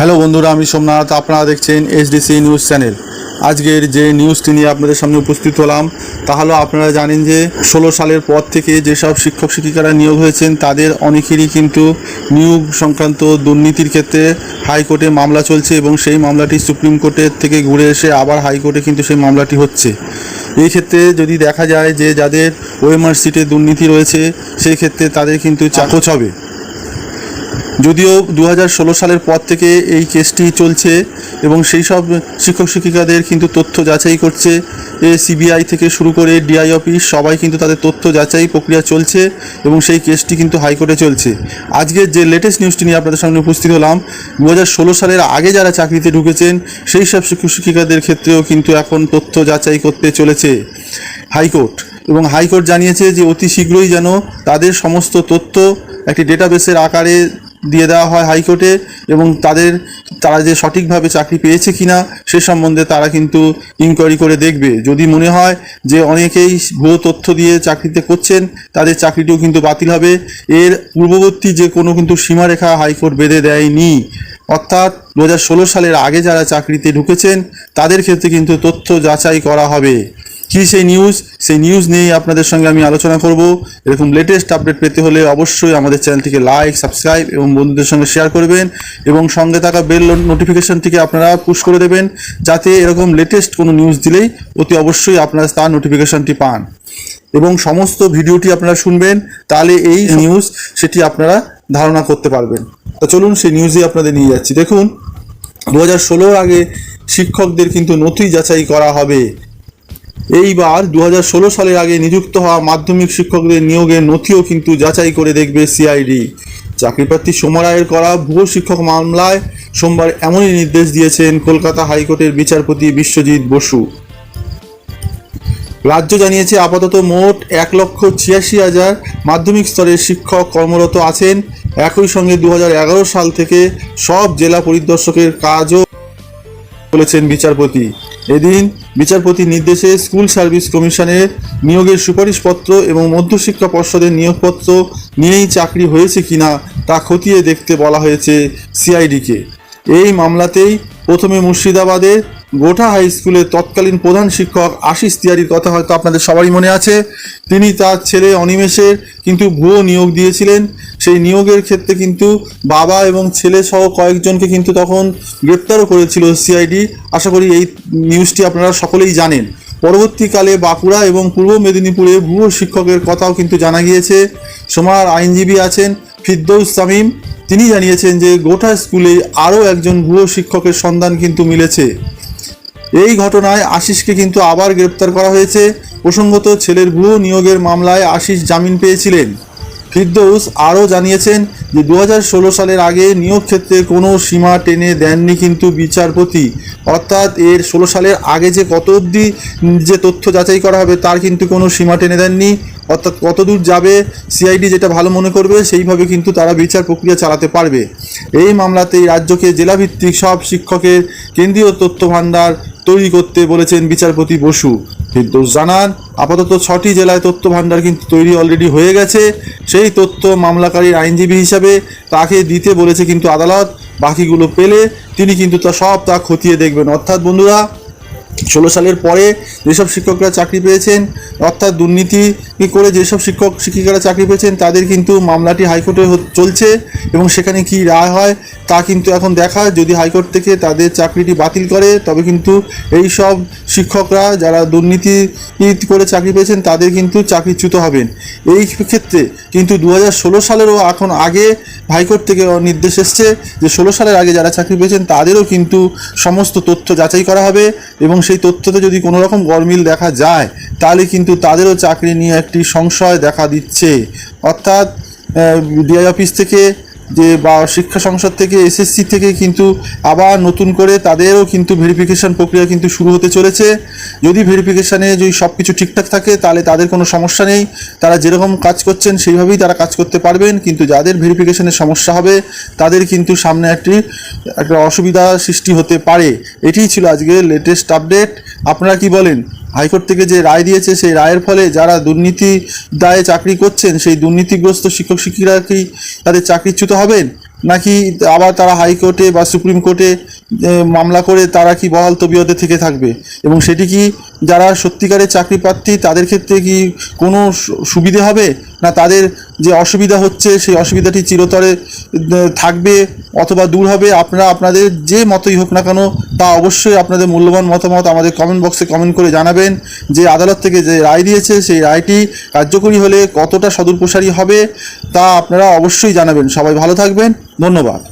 Hello বন্ধুরা, আমি সোমনাথ, আপনারা দেখছেন এসডিসি নিউজ চ্যানেল আজকের যে নিউজটি নিয়ে আপনাদের সামনে উপস্থিত হলাম, তা হলো আপনারা জানেন যে ষোলো সালের পর থেকে যেসব শিক্ষক শিক্ষিকারা নিয়োগ হয়েছেন, তাদের অনেকেরই কিন্তু নিয়োগ সংক্রান্ত দুর্নীতির ক্ষেত্রে হাইকোর্টে মামলা চলছে এবং সেই মামলাটি সুপ্রিম কোর্টের থেকে ঘুরে এসে আবার হাইকোর্টে কিন্তু সেই মামলাটি হচ্ছে। এই ক্ষেত্রে যদি দেখা যায় যে যাদের ওএমআর সিটে দুর্নীতি রয়েছে, সেই ক্ষেত্রে তাদের কিন্তু চাকচ হবে। যদিও দু হাজার ষোলো সালের পর থেকে এই কেসটি চলছে এবং সেই সব শিক্ষক শিক্ষিকাদের কিন্তু তথ্য যাচাই করছে। এ সিবিআই থেকে শুরু করে ডিআই অফিস সবাই কিন্তু তাদের তথ্য যাচাই প্রক্রিয়া চলছে এবং সেই কেসটি কিন্তু হাইকোর্টে চলছে। আজকের যে লেটেস্ট নিউজটি নিয়ে আপনাদের সামনে উপস্থিত হলাম দু হাজার ষোলো সালের আগে যারা চাকরিতে ঢুকেছেন, সেই সব শিক্ষক শিক্ষিকাদের ক্ষেত্রেও কিন্তু এখন তথ্য যাচাই করতে চলেছে হাইকোর্ট। এবং হাইকোর্ট জানিয়েছে যে অতি শীঘ্রই যেন তাদের সমস্ত তথ্য একটি ডেটাবেসের আকারে দিয়ে দেওয়া হয় হাইকোর্টে এবং তাদের, তারা যে সঠিকভাবে চাকরি পেয়েছে কিনা সে সম্বন্ধে তারা কিন্তু ইনকোয়ারি করে দেখবে। যদি মনে হয় যে অনেকেই ভুয়ো তথ্য দিয়ে চাকরিতে করছেন, তাদের চাকরিটিও কিন্তু বাতিল হবে। এর পূর্ববর্তী যে কোনো কিন্তু সীমারেখা হাইকোর্ট বেঁধে দেয়নি। অর্থাৎ দু হাজার ষোলো সালের আগে যারা চাকরিতে ঢুকেছেন, তাদের ক্ষেত্রে কিন্তু তথ্য যাচাই করা হবে। কী সেই নিউজ সেই নিউজ নিয়েই আপনাদের সঙ্গে আমি আলোচনা করব। এরকম লেটেস্ট আপডেট পেতে হলে অবশ্যই আমাদের চ্যানেলটিকে লাইক সাবস্ক্রাইব এবং বন্ধুদের সঙ্গে শেয়ার করবেন এবং সঙ্গে থাকা বেল নোটিফিকেশনটিকে আপনারা পুশ করে দেবেন যাতে এরকম লেটেস্ট কোনো নিউজ দিলেই অতি অবশ্যই আপনারা তার নোটিফিকেশনটি পান। এবং সমস্ত ভিডিওটি আপনারা শুনবেন, তাহলে এই নিউজ সেটি আপনারা ধারণা করতে পারবেন। তো চলুন সেই নিউজে আপনাদের নিয়ে যাচ্ছি। দেখুন দু হাজার আগে শিক্ষকদের কিন্তু নথি যাচাই করা হবে। এইবার দু হাজার ষোলো সালের আগে নিযুক্ত হওয়া মাধ্যমিক শিক্ষকদের নিয়োগের নথিও কিন্তু যাচাই করে দেখবে সিআইডি। চাকরিপ্রার্থী সোমরায়ের করা ভুয়ো শিক্ষক মামলায় সোমবার এমনই নির্দেশ দিয়েছেন কলকাতা হাইকোর্টের বিচারপতি বিশ্বজিৎ বসু। রাজ্য জানিয়েছে আপাতত মোট এক লক্ষ ছিয়াশি হাজার মাধ্যমিক স্তরের শিক্ষক কর্মরত আছেন। একই সঙ্গে দু হাজার এগারো সাল থেকে সব জেলা পরিদর্শকের কাজও বলেছেন বিচারপতি। এদিন বিচারপতি নির্দেশে স্কুল সার্ভিস কমিশনের নিয়োগের সুপারিশপত্র এবং মধ্যশিক্ষা পর্ষদের নিয়োগপত্র নিয়েই চাকরি হয়েছে কিনা তা খতিয়ে দেখতে বলা হয়েছে সিআইডিকে। এই মামলাতেই প্রথমে মুর্শিদাবাদের গোঠা হাই স্কুলের তৎকালীন প্রধান শিক্ষক আশিস তিয়ারির কথা হয়তো আপনাদের সবারই মনে আছে। তিনি তার ছেলে অনিমেষের কিন্তু ভুয়ো নিয়োগ দিয়েছিলেন। সেই নিয়োগের ক্ষেত্রে কিন্তু বাবা এবং ছেলে সহ কয়েকজনকে কিন্তু তখন গ্রেপ্তারও করেছিল সিআইডি আশা করি এই নিউজটি আপনারা সকলেই জানেন। পরবর্তীকালে বাঁকুড়া এবং পূর্ব মেদিনীপুরে ভুয়ো শিক্ষকের কথাও কিন্তু জানা গিয়েছে। সোমার আইনজীবী আছেন ফিদ্দৌস তামিম। তিনি জানিয়েছেন যে গোটা স্কুলে আরও একজন ভুয়ো শিক্ষকের সন্ধান কিন্তু মিলেছে। এই ঘটনায় আশিসকে কিন্তু আবার গ্রেপ্তার করা হয়েছে। প্রসঙ্গত ছেলের ভুয়ো নিয়োগের মামলায় আশিস জামিন পেয়েছিলেন। ফিরদৌস আরও জানিয়েছেন যে দু হাজার ষোলো সালের আগে নিয়োগ ক্ষেত্রে কোনো সীমা টেনে দেননি কিন্তু বিচারপতি। অর্থাৎ এর ষোলো সালের আগে যে কত অবধি যে তথ্য যাচাই করা হবে তার কিন্তু কোনো সীমা টেনে দেননি। অর্থাৎ কতদূর যাবে সিআইডি যেটা ভালো মনে করবে, সেইভাবে কিন্তু তারা বিচার প্রক্রিয়া চালাতে পারবে। এই মামলাতেই রাজ্যকে জেলাভিত্তিক সব শিক্ষকের কেন্দ্রীয় তথ্য ভাণ্ডার তৈরি করতে বলেছেন বিচারপতি বসু। কিন্তু জানান, আপাতত ছটি জেলায় তথ্য ভাণ্ডার কিন্তু তৈরি অলরেডি হয়ে গেছে। সেই তথ্য মামলাকারীর আইনজীবী হিসাবে তাকে দিতে বলেছে কিন্তু আদালত। বাকিগুলো পেলে তিনি কিন্তু তা সব তা খতিয়ে দেখবেন। অর্থাৎ বন্ধুরা ষোলো সালের পরে যেসব শিক্ষকরা চাকরি পেয়েছেন, অর্থাৎ দুর্নীতি করে যেসব শিক্ষক, শিক্ষিকারা চাকরি পেয়েছেন, তাদের কিন্তু মামলাটি হাইকোর্টে চলছে এবং সেখানে কি রায় হয় তা কিন্তু এখন দেখা যদি হাইকোর্ট থেকে তাদের চাকরিটি বাতিল করে, তবে কিন্তু এই সব শিক্ষকরা যারা দুর্নীতি করে চাকরি পেয়েছেন, তাদের কিন্তু চাকরিচ্যুত হবেন। এই ক্ষেত্রে কিন্তু দু হাজার ষোলো সালেরও এখন আগে হাইকোর্ট থেকে নির্দেশ এসছে যে ষোলো সালের আগে যারা চাকরি পেয়েছেন, তাদেরও কিন্তু সমস্ত তথ্য যাচাই করা হবে এবং সেই তথ্যতে যদি কোনো রকম গরমিল দেখা যায়, তাহলে কিন্তু তাদেরও চাকরি নিয়ে একটি সংশয় দেখা দিচ্ছে। অর্থাৎ ডিআই অফিস থেকে যে বা শিক্ষা সংসদ থেকে এসএসসি থেকে কিন্তু আবার নতুন করে তাদেরও কিন্তু ভেরিফিকেশান প্রক্রিয়া কিন্তু শুরু হতে চলেছে। যদি ভেরিফিকেশানে যদি সব কিছু ঠিকঠাক থাকে, তাহলে তাদের কোনো সমস্যা নেই। তারা যেরকম কাজ করছেন, সেইভাবেই তারা কাজ করতে পারবেন। কিন্তু যাদের ভেরিফিকেশনের সমস্যা হবে, তাদের কিন্তু সামনে একটি, একটা অসুবিধা সৃষ্টি হতে পারে। এটিই ছিল আজকে লেটেস্ট আপডেট আপনারা কি বলেন? হাইকোর্ট থেকে যে রায় দিয়েছে, সেই রায়ের ফলে যারা দুর্নীতি দায়ে চাকরি করছেন, সেই দুর্নীতিগ্রস্ত শিক্ষক শিক্ষিকারা কি তাদের চাকরিচ্যুত হবেন? নাকি আবার তারা হাইকোর্টে বা সুপ্রিম কোর্টে মামলা করে তারা কি বহাল তবিয়তে থেকে থাকবে? এবং সেটি কি যারা সত্যিকারের চাকরি প্রার্থী, তাদের ক্ষেত্রে কি কোনো সুবিধে হবে? না তাদের যে অসুবিধা হচ্ছে, সেই অসুবিধাটি চিরতরে থাকবে অথবা দূর হবে? আপনারা আপনাদের যে মতই হোক না কেন, তা অবশ্যই আপনাদের মূল্যবান মতামত আমাদের কমেন্ট বক্সে কমেন্ট করে জানাবেন যে আদালত থেকে যে রায় দিয়েছে, সেই রায়টি কার্যকরী হলে কতটা সদূরপ্রসারী হবে তা আপনারা অবশ্যই জানাবেন। সবাই ভালো থাকবেন। ধন্যবাদ।